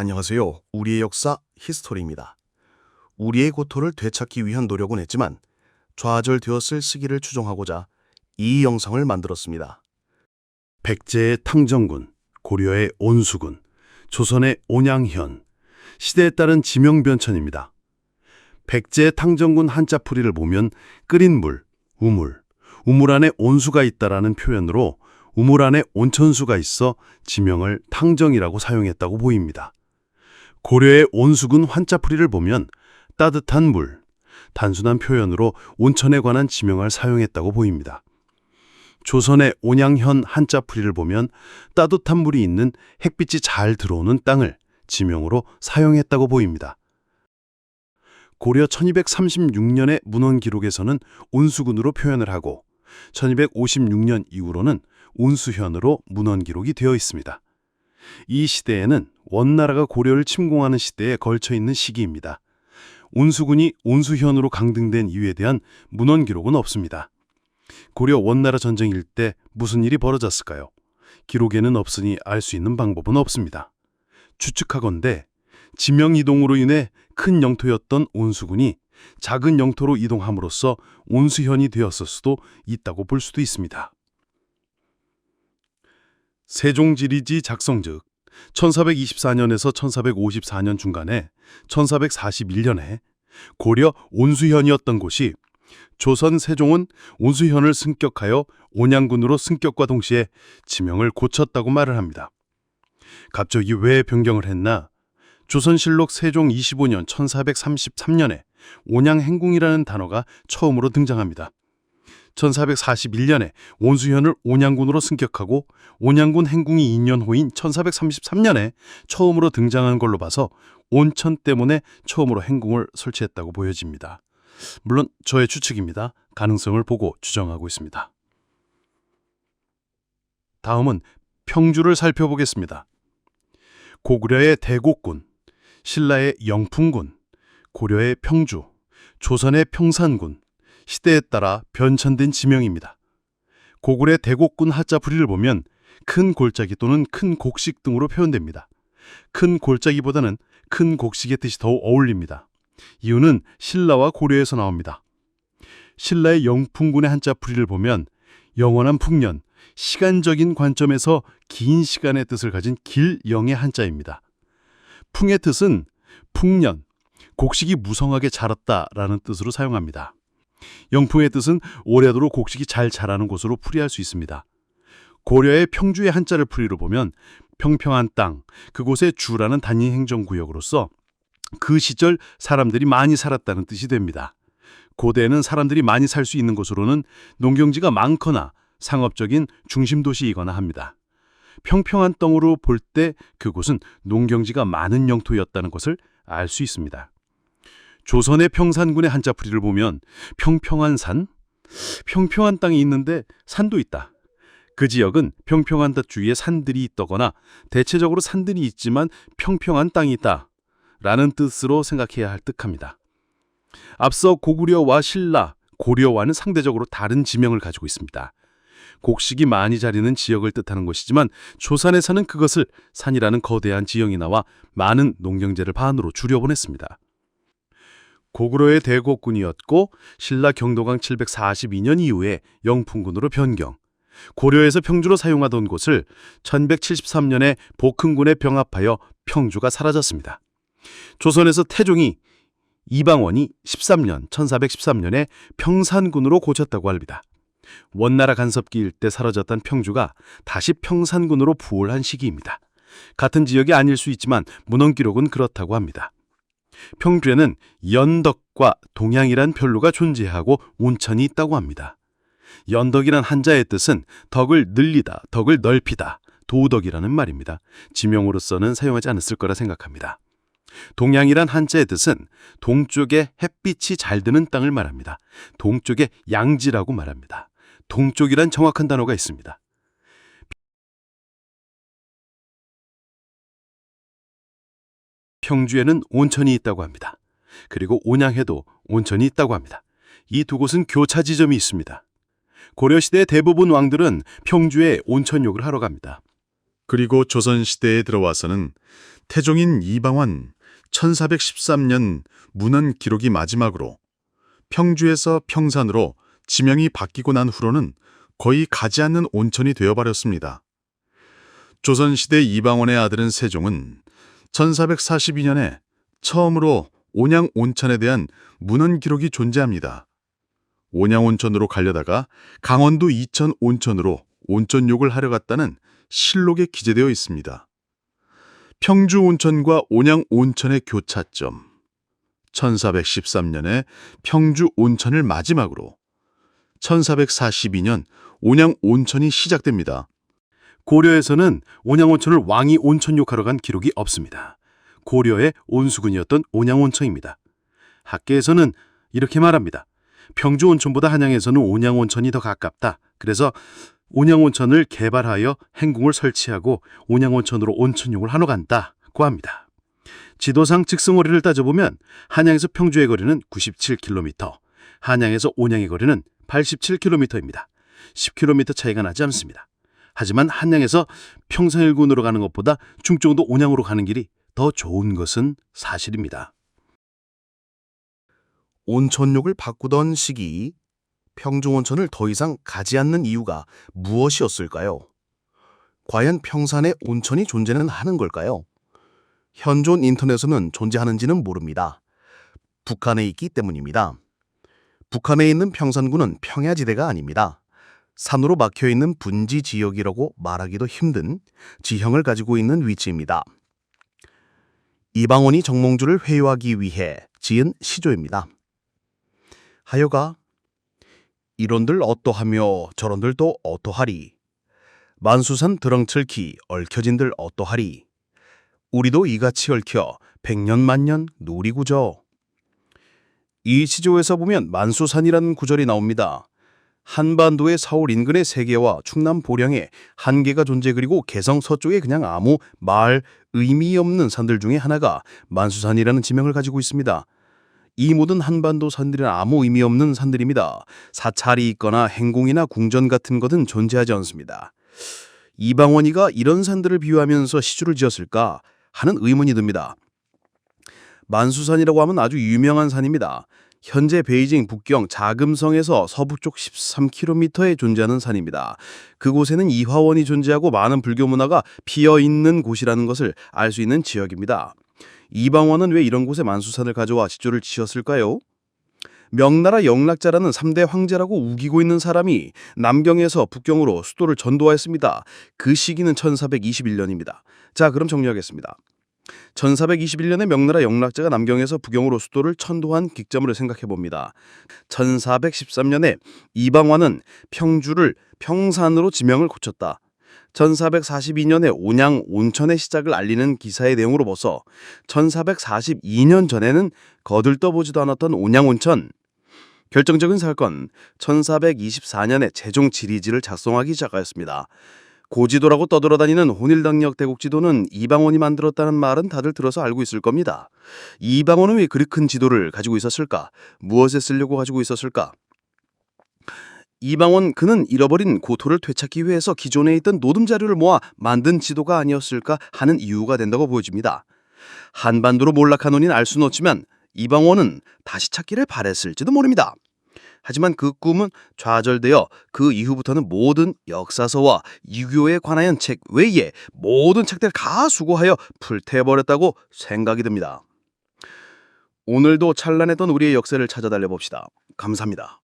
안녕하세요. 우리의 역사 히스토리입니다. 우리의 고토를 되찾기 위한 노력은 했지만 좌절되었을 시기를 추정하고자 이 영상을 만들었습니다. 백제의 탕정군, 고려의 온수군, 조선의 온양현, 시대에 따른 지명변천입니다. 백제의 탕정군 한자풀이를 보면 끓인 물, 우물, 우물 안에 온수가 있다라는 표현으로 우물 안에 온천수가 있어 지명을 탕정이라고 사용했다고 보입니다. 고려의 온수군 환자풀이를 보면 따뜻한 물, 단순한 표현으로 온천에 관한 지명을 사용했다고 보입니다. 조선의 온양현 한자풀이를 보면 따뜻한 물이 있는 햇빛이 잘 들어오는 땅을 지명으로 사용했다고 보입니다. 고려 1236년의 문헌 기록에서는 온수군으로 표현을 하고 1256년 이후로는 온수현으로 문헌 기록이 되어 있습니다. 이 시대에는 원나라가 고려를 침공하는 시대에 걸쳐 있는 시기입니다. 온수군이 온수현으로 강등된 이유에 대한 문헌 기록은 없습니다. 고려 원나라 전쟁일 때 무슨 일이 벌어졌을까요? 기록에는 없으니 알 수 있는 방법은 없습니다. 추측하건대 지명 이동으로 인해 큰 영토였던 온수군이 작은 영토로 이동함으로써 온수현이 되었을 수도 있다고 볼 수도 있습니다. 세종지리지 작성 즉 1424년에서 1454년 중간에 1441년에 고려 온수현이었던 곳이 조선 세종은 온수현을 승격하여 온양군으로 승격과 동시에 지명을 고쳤다고 말을 합니다. 갑자기 왜 변경을 했나? 조선실록 세종 25년 1433년에 온양행궁이라는 단어가 처음으로 등장합니다. 1441년에 온수현을 온양군으로 승격하고 온양군 행궁이 2년 후인 1433년에 처음으로 등장한 걸로 봐서 온천 때문에 처음으로 행궁을 설치했다고 보여집니다. 물론 저의 추측입니다. 가능성을 보고 추정하고 있습니다. 다음은 평주를 살펴보겠습니다. 고구려의 대곡군, 신라의 영풍군, 고려의 평주, 조선의 평산군, 시대에 따라 변천된 지명입니다. 고구려 대곡군 하자풀이를 보면 큰 골짜기 또는 큰 곡식 등으로 표현됩니다. 큰 골짜기보다는 큰 곡식의 뜻이 더욱 어울립니다. 이유는 신라와 고려에서 나옵니다. 신라의 영풍군의 한자 풀이를 보면 영원한 풍년, 시간적인 관점에서 긴 시간의 뜻을 가진 길영의 한자입니다. 풍의 뜻은 풍년, 곡식이 무성하게 자랐다라는 뜻으로 사용합니다. 영풍의 뜻은 오래도록 곡식이 잘 자라는 곳으로 풀이할 수 있습니다. 고려의 평주의 한자를 풀이로 보면 평평한 땅, 그곳의 주라는 단위 행정구역으로서 그 시절 사람들이 많이 살았다는 뜻이 됩니다. 고대에는 사람들이 많이 살 수 있는 곳으로는 농경지가 많거나 상업적인 중심 도시이거나 합니다. 평평한 땅으로 볼 때 그곳은 농경지가 많은 영토였다는 것을 알 수 있습니다. 조선의 평산군의 한자풀이를 보면 평평한 산, 평평한 땅이 있는데 산도 있다. 그 지역은 평평한 듯 주위에 산들이 있더거나 대체적으로 산들이 있지만 평평한 땅이 있다. 라는 뜻으로 생각해야 할 듯합니다. 앞서 고구려와 신라, 고려와는 상대적으로 다른 지명을 가지고 있습니다. 곡식이 많이 자리는 지역을 뜻하는 것이지만 조선에서는 그것을 산이라는 거대한 지형이 나와 많은 농경재를 반으로 줄여보냈습니다. 고구려의 대곡군이었고 신라 경도강 742년 이후에 영풍군으로 변경. 고려에서 평주로 사용하던 곳을 1173년에 복흥군에 병합하여 평주가 사라졌습니다. 조선에서 태종이 이방원이 13년 1413년에 평산군으로 고쳤다고 합니다. 원나라 간섭기일 때 사라졌던 평주가 다시 평산군으로 부활한 시기입니다. 같은 지역이 아닐 수 있지만 문헌 기록은 그렇다고 합니다. 평주에는 연덕과 동양이란 별로가 존재하고 온천이 있다고 합니다. 연덕이란 한자의 뜻은 덕을 늘리다, 덕을 넓히다, 도덕이라는 말입니다. 지명으로서는 사용하지 않았을 거라 생각합니다. 동양이란 한자의 뜻은 동쪽에 햇빛이 잘 드는 땅을 말합니다. 동쪽에 양지라고 말합니다. 동쪽이란 정확한 단어가 있습니다. 평주에는 온천이 있다고 합니다. 그리고 온양에도 온천이 있다고 합니다. 이 두 곳은 교차 지점이 있습니다. 고려시대 대부분 왕들은 평주에 온천욕을 하러 갑니다. 그리고 조선시대에 들어와서는 태종인 이방원 1413년 문헌 기록이 마지막으로 평주에서 평산으로 지명이 바뀌고 난 후로는 거의 가지 않는 온천이 되어버렸습니다. 조선시대 이방원의 아들은 세종은 1442년에 처음으로 온양 온천에 대한 문헌 기록이 존재합니다. 온양 온천으로 가려다가 강원도 이천 온천으로 온천욕을 하려 갔다는 실록에 기재되어 있습니다. 평주 온천과 온양 온천의 교차점. 1413년에 평주 온천을 마지막으로 1442년 온양 온천이 시작됩니다. 고려에서는 온양온천을 왕이 온천욕하러 간 기록이 없습니다. 고려의 온수군이었던 온양온천입니다. 학계에서는 이렇게 말합니다. 평주 온천보다 한양에서는 온양온천이 더 가깝다. 그래서 온양온천을 개발하여 행궁을 설치하고 온양온천으로 온천욕을 하러 간다고 합니다. 지도상 직승거리를 따져보면 한양에서 평주의 거리는 97km, 한양에서 온양의 거리는 87km입니다. 10km 차이가 나지 않습니다. 하지만 한양에서 평상일군으로 가는 것보다 중정도 온양으로 가는 길이 더 좋은 것은 사실입니다. 온천욕을 바꾸던 시기 평주 온천을 더 이상 가지 않는 이유가 무엇이었을까요? 과연 평산에 온천이 존재는 하는 걸까요? 현존 인터넷에는 존재하는지는 모릅니다. 북한에 있기 때문입니다. 북한에 있는 평산군은 평야지대가 아닙니다. 산으로 막혀 있는 분지 지역이라고 말하기도 힘든 지형을 가지고 있는 위치입니다. 이방원이 정몽주를 회유하기 위해 지은 시조입니다. 하여가 이런들 어떠하며 저런들 또 어떠하리 만수산 드렁칠키 얽혀진들 어떠하리 우리도 이같이 얽혀 백년 만년 누리구저 이 시조에서 보면 만수산이라는 구절이 나옵니다. 한반도의 서울 인근의 세 개와 충남 보령에 한 개가 존재 그리고 개성 서쪽에 그냥 아무 말 의미 없는 산들 중에 하나가 만수산이라는 지명을 가지고 있습니다. 이 모든 한반도 산들은 아무 의미 없는 산들입니다. 사찰이 있거나 행궁이나 궁전 같은 것은 존재하지 않습니다. 이방원이가 이런 산들을 비유하면서 시주를 지었을까 하는 의문이 듭니다. 만수산이라고 하면 아주 유명한 산입니다. 현재 베이징 북경 자금성에서 서북쪽 13km에 존재하는 산입니다. 그곳에는 이화원이 존재하고 많은 불교 문화가 피어 있는 곳이라는 것을 알 수 있는 지역입니다. 이방원은 왜 이런 곳에 만수산을 가져와 시조를 지었을까요? 명나라 영락자라는 3대 황제라고 우기고 있는 사람이 남경에서 북경으로 수도를 전도하였습니다. 그 시기는 1421년입니다. 자, 그럼 정리하겠습니다. 1421년에 명나라 영락자가 남경에서 북경으로 수도를 천도한 기점을 생각해 봅니다. 1413년에 이방원은 평주를 평산으로 지명을 고쳤다. 1442년에 온양 온천의 시작을 알리는 기사의 내용으로 봐서 1442년 전에는 거들떠보지도 않았던 온양 온천 결정적인 사건 1424년에 세종 지리지를 작성하기 시작하였습니다. 고지도라고 떠돌아다니는 혼일당역 대국지도는 이방원이 만들었다는 말은 다들 들어서 알고 있을 겁니다. 이방원은 왜 그리 큰 지도를 가지고 있었을까? 무엇에 쓰려고 가지고 있었을까? 이방원 그는 잃어버린 고토를 되찾기 위해서 기존에 있던 노름 자료를 모아 만든 지도가 아니었을까 하는 이유가 된다고 보여집니다. 한반도로 몰락한 원인 알 수는 없지만 이방원은 다시 찾기를 바랬을지도 모릅니다. 하지만 그 꿈은 좌절되어 그 이후부터는 모든 역사서와 유교에 관하여 책 외에 모든 책들 다 수고하여 불태워버렸다고 생각이 듭니다. 오늘도 찬란했던 우리의 역사를 찾아 달려 봅시다. 감사합니다.